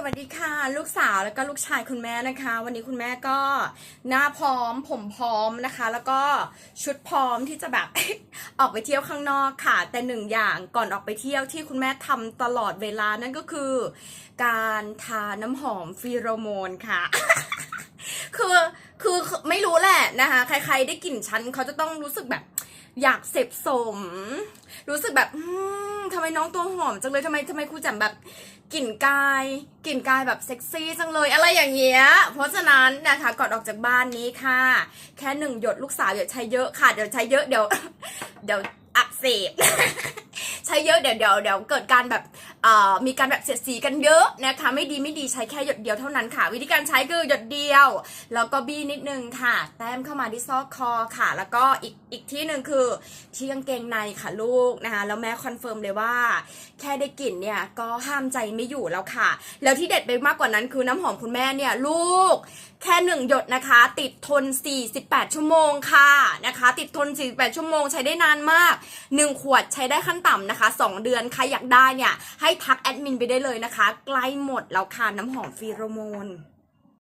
สวัสดีค่ะ ลูกสาวแล้วก็ลูกชายคุณแม่นะคะ วันนี้คุณแม่ก็หน้าพร้อม ผมพร้อมนะคะ แล้วก็ชุดพร้อมที่จะแบบ ออกไปเที่ยวข้างนอกค่ะ แต่หนึ่งอย่างก่อนออกไปเที่ยวที่คุณแม่ทำตลอดเวลานั่นก็คือ การทาน้ำหอมฟีโรโมนค่ะ คือคือไม่รู้แหละนะคะ ใครๆได้กลิ่นฉันเขาจะต้องรู้สึกแบบ อยากเสพสม รู้สึกแบบอืมทำไมน้องตัวหอมจังเลยทำไมทำไมครูแจ่มแบบกลิ่นกายกลิ่นกายแบบเซ็กซี่จังเลยอะไรอย่างเงี้ย เพราะฉะนั้นนะคะก่อนออกจากบ้านนี้ค่ะ แค่หนึ่งหยดลูกสาวอย่าใช้เยอะค่ะเดี๋ยวใช้เยอะเดี๋ยว เดี๋ยวอักเสบใช้เยอะเดี๋ยวเดี๋ยวเดี๋ยวเกิดการแบบ มีการแบบเสียดสีกันเยอะนะคะไม่ดีไม่ดีใช้แค่หยดเดียวเท่านั้นค่ะ วิธีการใช้คือหยดเดียว แล้วก็บี้นิดนึงค่ะ แต้มเข้ามาที่ซอกคอค่ะ แล้วก็อีกอีกที่หนึ่งคือที่กางเกงในค่ะลูกนะคะแล้วแม่คอนเฟิร์มเลยว่า แค่ได้กลิ่นเนี่ยก็ห้ามใจไม่อยู่แล้วค่ะ แล้วที่เด็ดไปมากกว่านั้นคือน้ำหอมคุณแม่เนี่ยลูก แค่หนึ่งหยดนะคะ ติดทน 48 ชั่วโมงค่ะนะคะ ติดทน 48 ชั่วโมงใช้ได้นานมาก 1 ขวดใช้ได้ขั้นต่ำนะคะ 2 เดือนใครอยากได้เนี่ยให้ทักแอดมินไปได้เลยนะคะ ใกล้หมดแล้วค่ะน้ำหอมฟีโรโมน